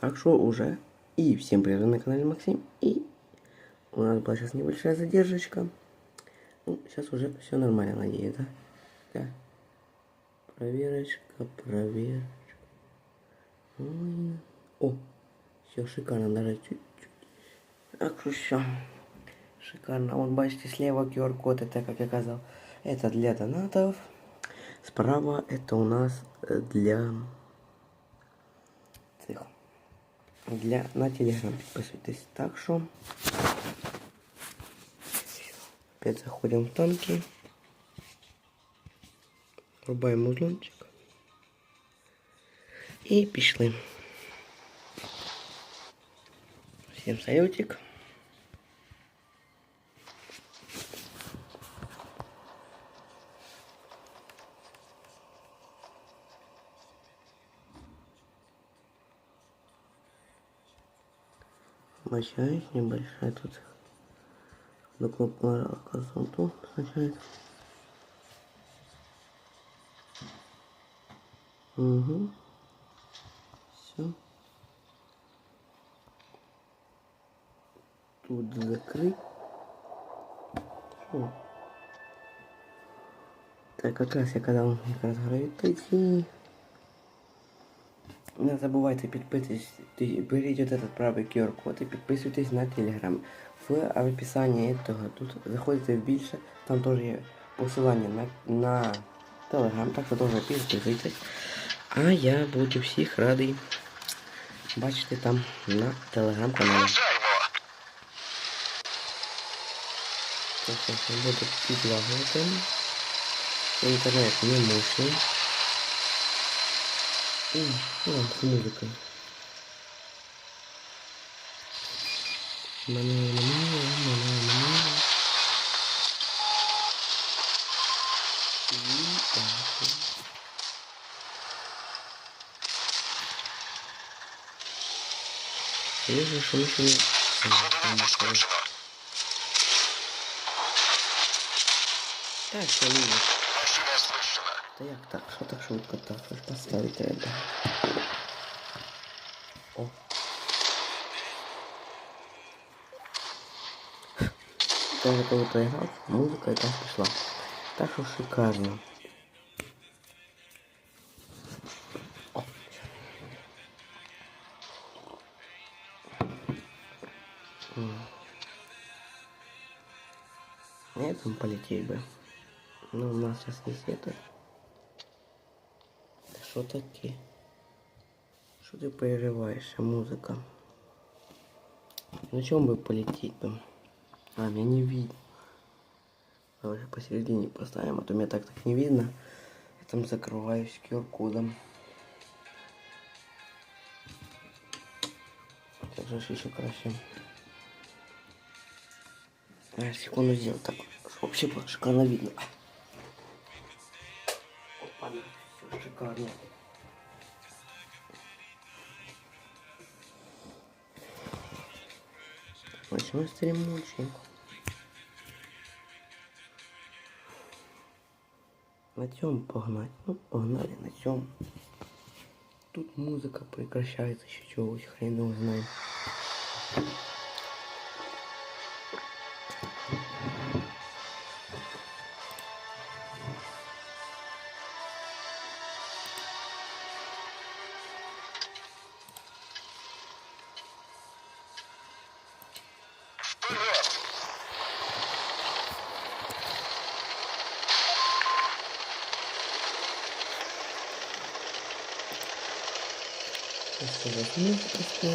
Так что уже. И всем привет на канале Максим. И у нас была сейчас небольшая задержка. Ну, сейчас уже все нормально, надеюсь, да? Да. Проверочка, проверочка. Ой. О, все шикарно, даже чуть-чуть. Так что все. Шикарно. Вот бачите, слева QR-код, это, как я сказал, это для донатов. Справа это у нас э, для цих Для на телеграм підписуйтесь. Так що опять заходим в танки. Рубаємо узлончик. І пішли. Всім салютик. Обращаюсь, небольшая тут. Одна кнопка нажала, оказывается, он тут означает. Угу. Все. Тут закрыть. О. Так, как раз я казав, якраз гравітації. Не забувайте підписатись, беріть от этот правий QR-код і підписуйтесь на Telegram. В описании этого тут заходите в більше, там теж є посилання на, на Telegram, так що теж підписуйтесь. А я буду всіх радий бачити там на телеграм-каналі. Буду підлагувати. Інтернет не мощний. Ну, с музыкой. Мана, мана, мана, мана. И так. Я что еще не... Так, все, минус. Та як так? Що так швидко так? Що ж поставити треба? О. Даже коли проіграв, музика якась пішла. Так що шикарно. На этом полететь бы. Ну, у нас сейчас есть это. Що таке? Що ти перериваєшся, музика? На чем бы полететь бы? А, меня не видно. Давай посередине поставим, а то меня так так не видно. Я там закрываюсь QR-кодом. Так же еще краще. А, секунду сделал так, вообще было шикарно видно. Опа, шикарно. Восьмой стримочник. На чем погнать? Ну, погнали на чем. Тут музыка прекращается, еще чего-то хрен его знает. Просто возьму просто,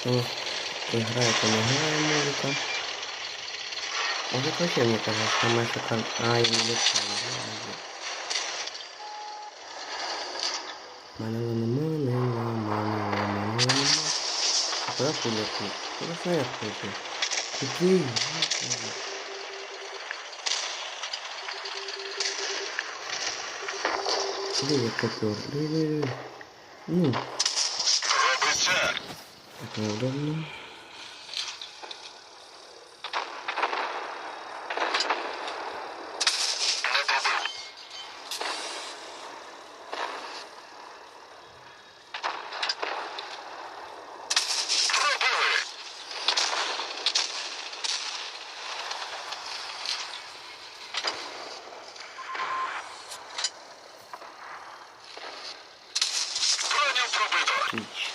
все, играет играет музыка. Может вообще мне кажется, самая шикарная... А, я не летаю. А куда летишь? Куда наверх летишь? Иди. Иди, я попер. Ну, так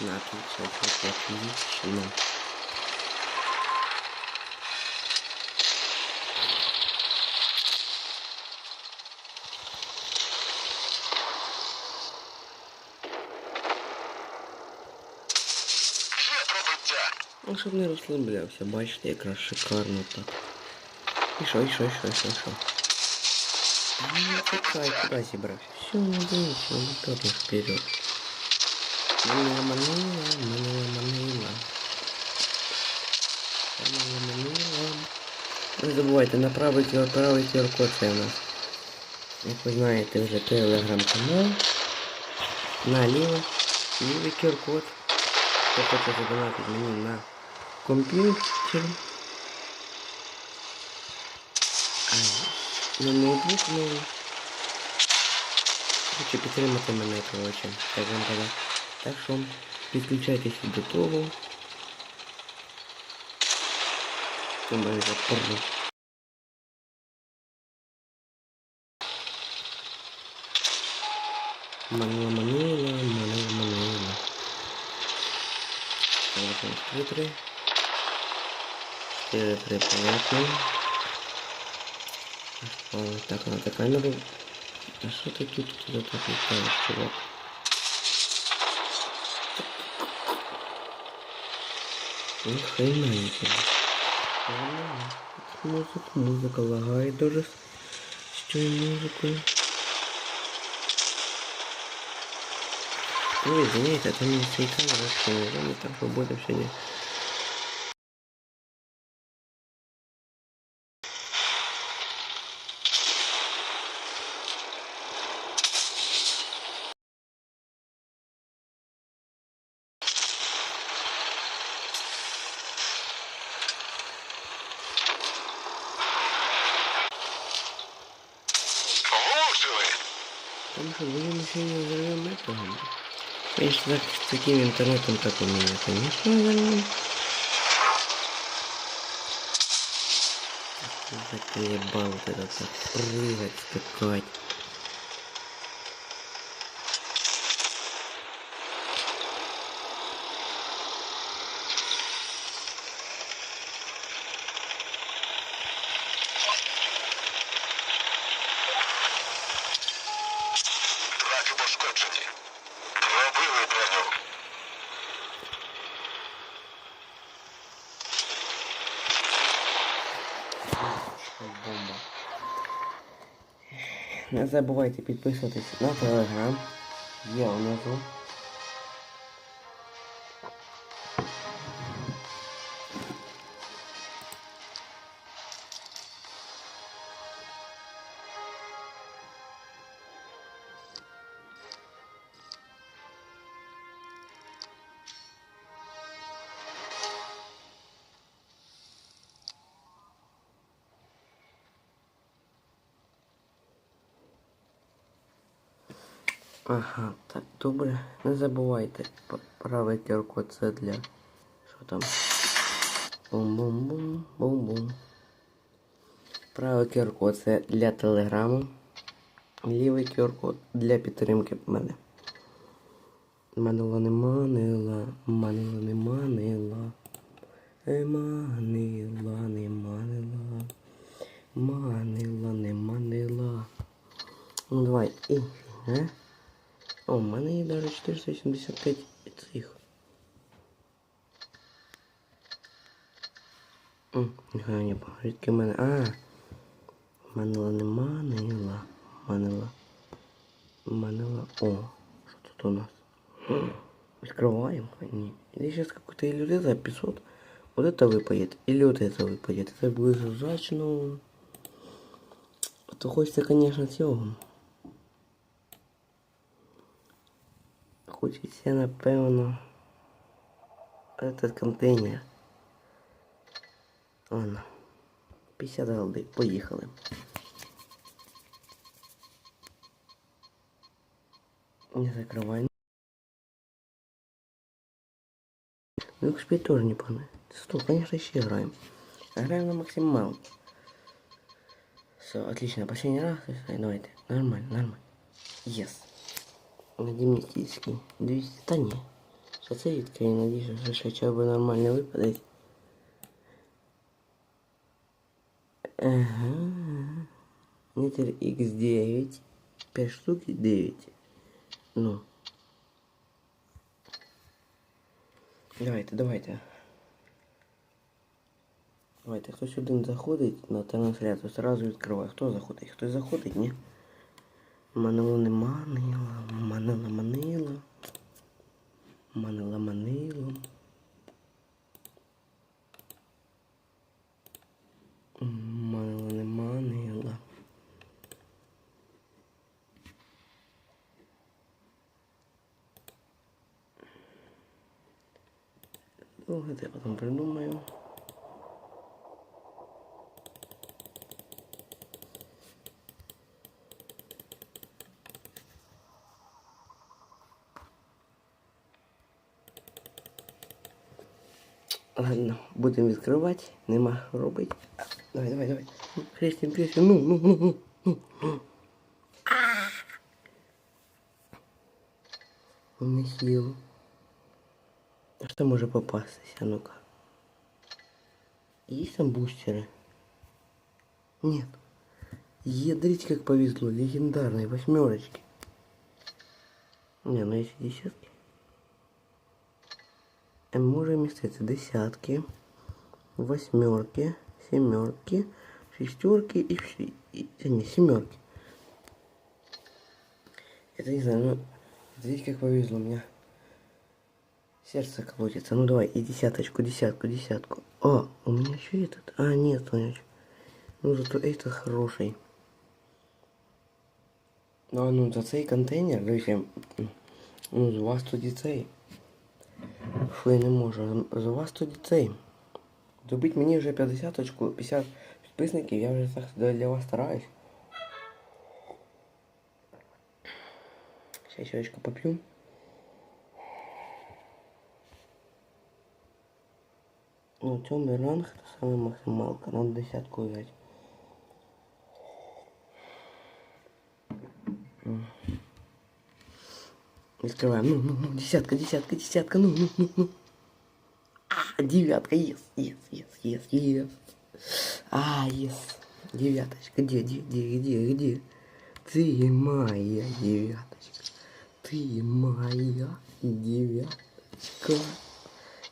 неудобно. Отлично, отлично, отлично, отлично. Є пробиття. Ну, щоб не розслаблявся, бачите, якраз шикарно так. І що, і що, і що, і що, і що? Ну, чекай, куди зібрався? Все, не дивіться, не топи вперед. Манила, манила, манила, манила. Манила, манила. Не забувайте, на правий QR, правий QR-код це у нас. Як ви знаєте, вже телеграм-канал. Наліво. Лівий QR-код. Хто хоче задонатити мені на комп'ютер. А, на ноутбук новий. Хоче підтримати мене, коротше, так вам казав. Так що підключайтеся до того. Тим більше порно. Манила, манила, манила, манила. Телефон 4-3. 4-3 понятно. О, так, надо камеру. А что ты тут куда так летаешь, чувак? Ни хрена не понимаю. Ладно, Музыка, музыка лагает даже с той музыкой. Ну, извините, это не с камеры, что не так, что будет сегодня. Потому что еще не взорвем этого. Конечно, так, с таким интернетом, как у меня, конечно, взорвем. Заколебал вот это так прыгать, скакать. Забувайте підписуватись на телеграм. Є внизу. Ага, так, добре. Не забувайте. п- Правий QR-код це для. Що там? Бум-бум-бум, бум-бум. Правий QR-код це для телеграму. Лівий QR-код для підтримки мене. Манила не манила, манила не манила. Ей, манила, не манила. Манила, не манила. Ну давай, і, а? О, в мене є навіть 485 цих. М, Нехай не звідки в мене. А. Манила не манила. Манила. Манила. О, що тут у нас? М, Открываем. Они. Или сейчас какой-то или вот это 500. Вот это выпадет. Или вот это выпадет. Это будет зажачно. То хочется, конечно, цього. Хочеться, напевно. Этот контейнер. Ладно. 50 голди. Поїхали. Не закрывай. Ну, XP тоже не погнали. Что, конечно, еще играем. Играем на максимал. Все, отлично. Последний раз. Давайте. Нормально, нормально. Yes. На Димнический. 200. Да не. Що це рідко, я надіюся, що ще хоча б нормально випаде. Ага. Нитер X9. 5 штук і 9. Ну. Давайте, давайте. Давайте, хтось один заходить на трансляцію, сразу відкриває. Хто заходить? Хтось заходить, ні? Манило не манило, манила манило. Манила манило. Манила не манила. Ну, это я потом придумаю. Ладно, будемо відкривати, нема що робити. Давай, давай, давай. Хрестим, хрестим, ну, ну, ну, ну, ну, ну. А! Не сіло. А что может попастись, а ну-ка? Есть там бустеры? Нет. Ядрить как повезло, легендарные восьмерочки. Не, ну если десятки. Э, Може містити десятки, восьмерки, семерки, шестерки и, вши- и да не, семерки. Это не знаю, ну, видите, как повезло у меня. Сердце колотится. Ну давай, и десяточку, десятку, десятку. О, у меня еще этот. А, нет, у меня еще. Ну зато этот хороший. Ну, а ну за цей контейнер, дивіться, ну, з вас тоді цей. Що я не можу. За вас тоді цей. Добить мені вже 50 очку, 50 підписників, я вже так для вас стараюсь. Сейчас чаечку попью. Ну, темный ранг это самая максималка. Надо десятку взять. М. Открываем. Ну, ну, ну, десятка, десятка, десятка. Ну, ну, ну, ну. Девятка, ес, ес, ес, ес, ес. А, ес. Девяточка, где, где, где, где, где? Ты моя девяточка. Ты моя девяточка.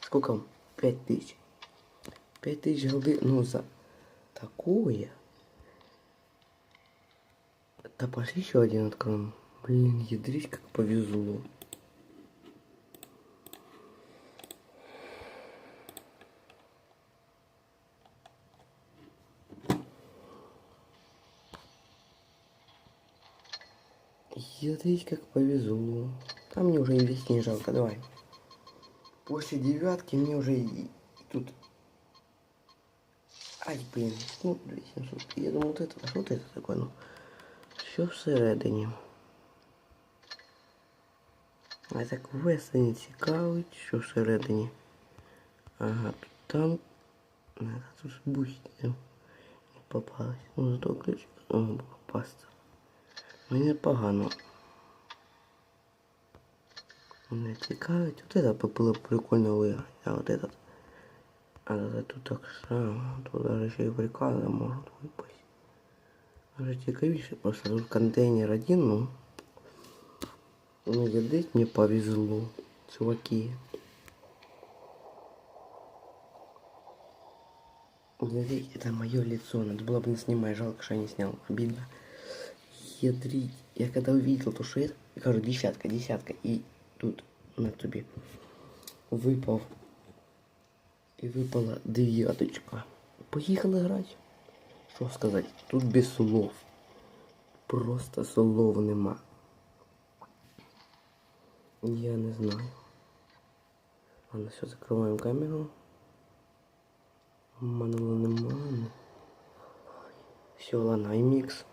Сколько? Пять тысяч. Пять тысяч голды. Ну, за такое. Да пошли еще один откроем. Блин, ядрить как повезло. Ядрить как повезло. Там мне уже инвести не жалко, давай. После девятки мне уже и тут... Ай, блин, ну, 2700. Я думал, вот это, а что вот это такое, ну? Що всередині? А так веса не цікавить, що всередині. Ага, тут там. Надо тут бустер. Не попалось. Ну зато ключ. О, попасться. Мені погано. Не цікавить. Вот это было прикольно выиграть. А вот этот. А это тут так само. Тут даже еще и прикольно может выпасть. Вже цікавіше, просто тут контейнер один, ну. Ну, ядить мне повезло, чуваки. Ядрить, это мое лицо, надо было бы не снимать, жалко, что я не снял, обидно. Ядрить, я когда увидел то, что это, я говорю, десятка, десятка, и тут на тобі выпал, и выпала девяточка. Поехали играть. Що сказати? Тут без слов. Просто слов нема. Я не знаю. Ладно, все, закрываем камеру. Манула нема. Все, ладно, iMix.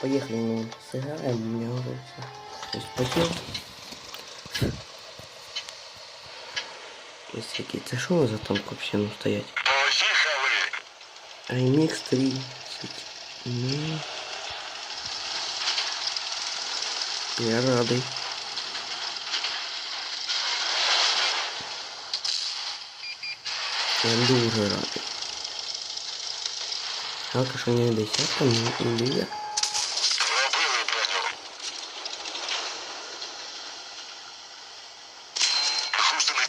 Поехали, мы сыграем, у меня уже все. То есть потел. Ось який. Це що за танк вообще ну стоять? Поїхали! iMix 3. Ну. Я радий. Я дуже радий. Жалко, що не десятка, не ілюя.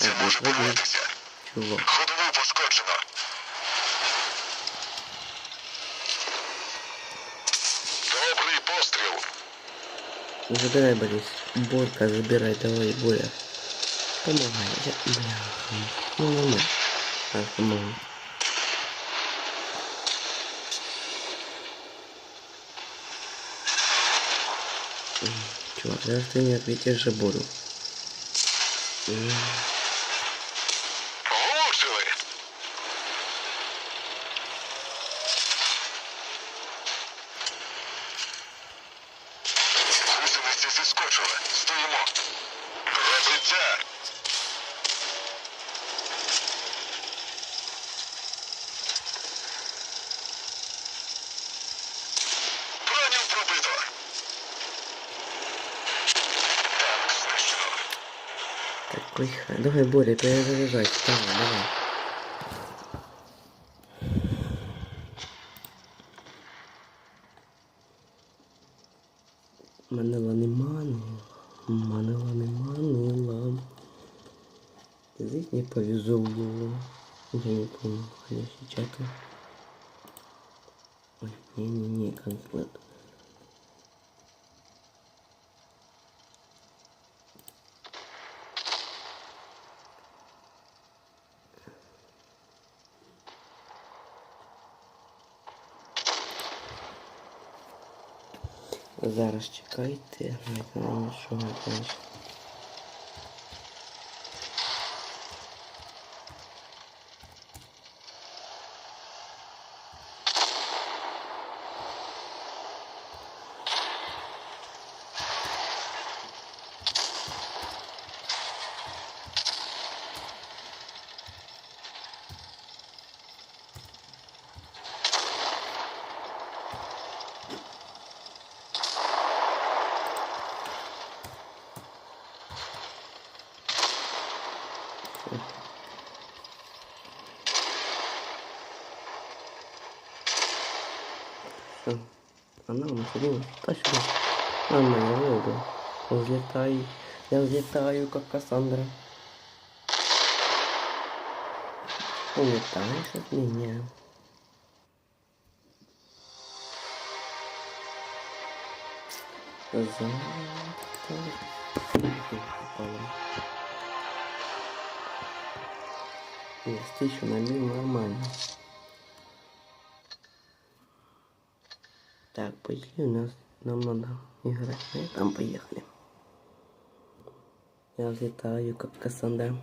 Ага, може. Чувак. Ходову пошкоджено. Добрий постріл. Забирай, Борис. Борка, забирай, давай, Боря. Помогай. Я... Бля. Ну, нормально. Так, помогай. Чувак, зараз ты не ответишь же Борю. М, Ха- Давай, Боря, перезаряжай. Давай, давай. Манила не манила, манила не манила. Здесь не повезло. Я не помню, я сейчас. Ой, не-не-не, конфликт. Зараз чекайте, я там нічого не бачу. Все. Она у нас один. Та сюда. Нормально, я выйду. Взлетаю. Я взлетаю, как Кассандра. Улетаешь от меня. Есть тысячу набил нормально. Так, пошли, у нас нам надо играть. Ну, там поехали. Я взлетаю, как Кассандра.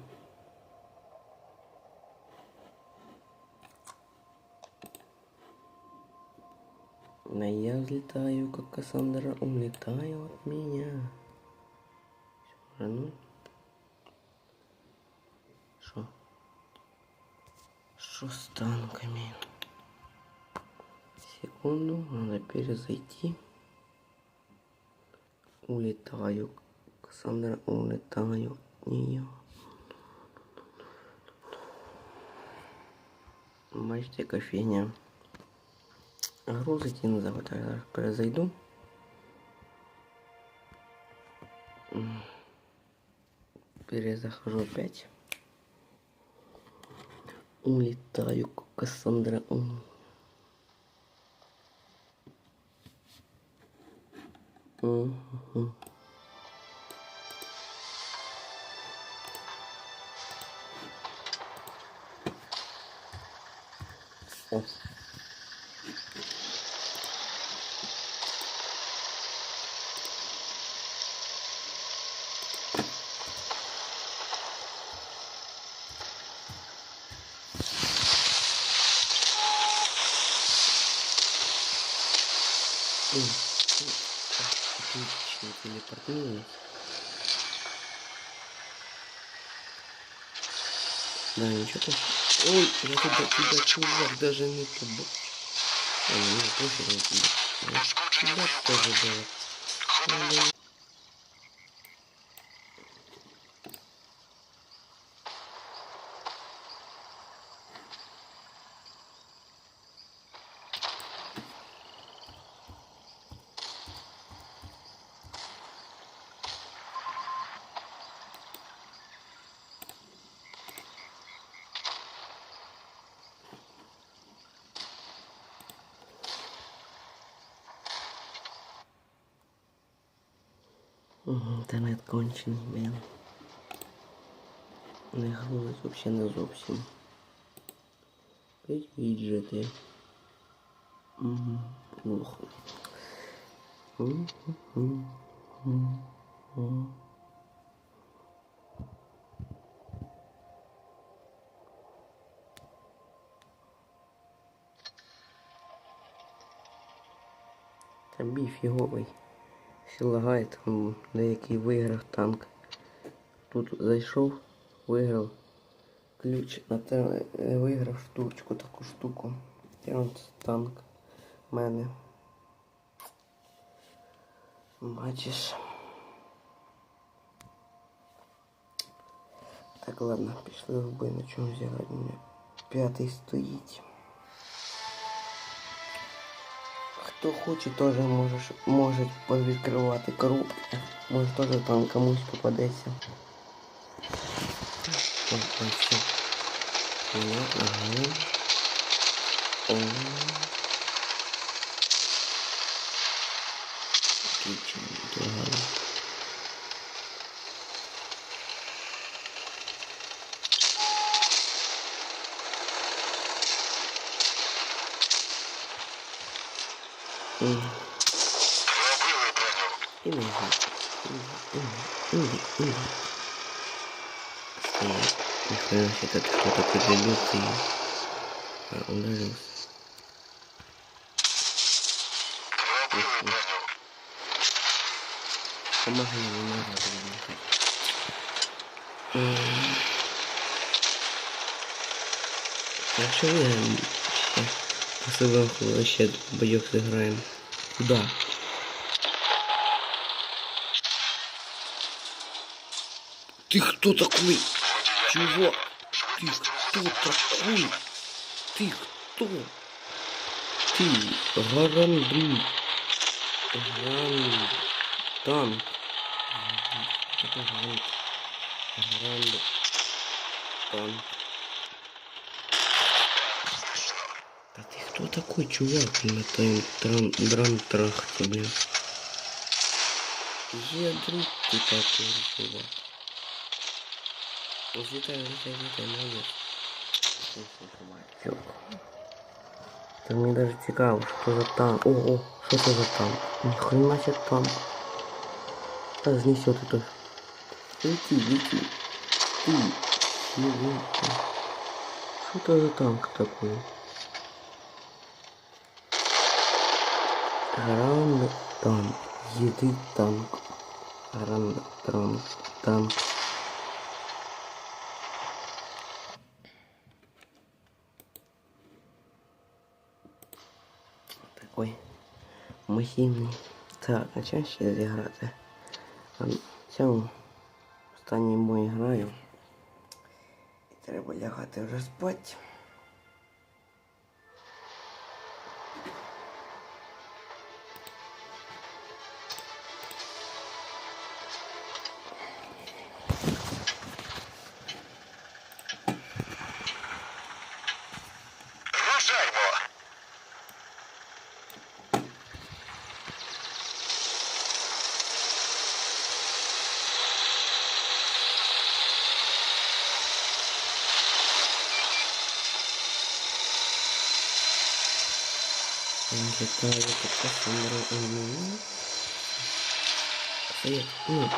Но я взлетаю, как Кассандра, улетаю от меня. Всё, а ну. Шо? Шо с танками? Секунду, надо перезайти. Улетаю. Кассандра, улетаю от нее. Бачите, кофейня. Грузить не завод. Я перезайду. Перезахожу опять. Улетаю, Кассандра. М. Oh. Телепортнулась. Да, ничего так. Ой, я тебя, тебя, чувак, даже не туда. А, ну, пофиг на тебя. Тебя тоже было. Ходову Інтернет кончений, блін. Не грузить взагалі не зовсім. П'ять віджити. Угу, плохо. Мгм. Та бій фіговий. Всі лагає, там деякий виграв танк. Тут зайшов, виграв ключ на те, е, виграв штучку, таку штуку. І от танк в мене. Бачиш. Так, ладно, пішли в бой, на чому взяти мене. П'ятий стоїть. Хто хоче, теж може, може відкривати коробки. Може теж там комусь попадеться. Ой, ой, все. Ага. Отлично, ага. Espero que te foto que te luce. Para una luz. Vamos a ir a una Ya yo voy a После вообще боек сыграем. Куда? Ты кто такой? Чувак, ты кто такой? Ты кто? Ты гарандру. Гарантан. Какой гарант? Гарант. Тан. Да ты кто такой, чувак? На твоем тран, дран трахте, блин. Я друг ты такой, чувак. Взлетай, взлетай, взлетай, молодец. Чувак. Та мені даже цікаво, що за танк. О, о, що це за танк? Ніхрена себе танк. Та знесет это. Лети, лети. Ты. Чего ты? Что это за танк такой? Гранд танк. Еды танк. Гранд танк. Танк. Такой махінний. Так, а чим ще зіграти? А, В цьому останній бой граю. І треба лягати вже спать. Пока Сандра у меня. Стоять. Ну,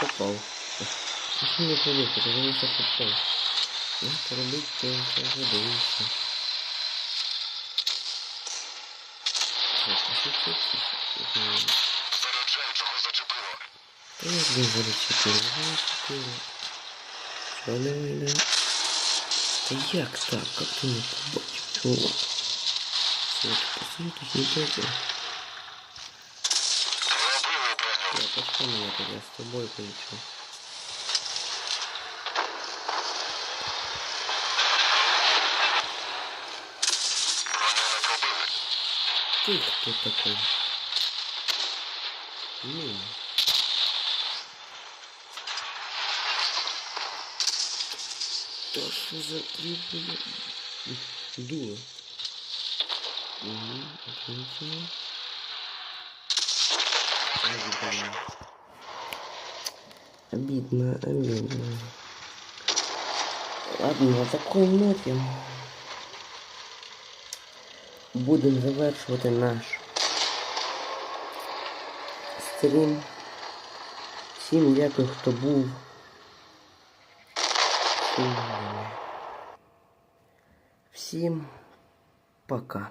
попал. Почему не побыл? Потому что попал. Я порубить, то я чого зачепило. Та я блин зачепив, зачепив. Чо не вийде? Та як так? Как ти не побачив? Чувак. Все. Пробили броню. Я пошел меня тогда с тобой полечу. Ты кто такой? Ну. Да что за прибыль? Дуло. Угу, отлично. Ай, блин. Обидно, обидно. Ладно, на такой ноті будемо завершувати наш стрім. Всім дякую, хто був. Всім пока.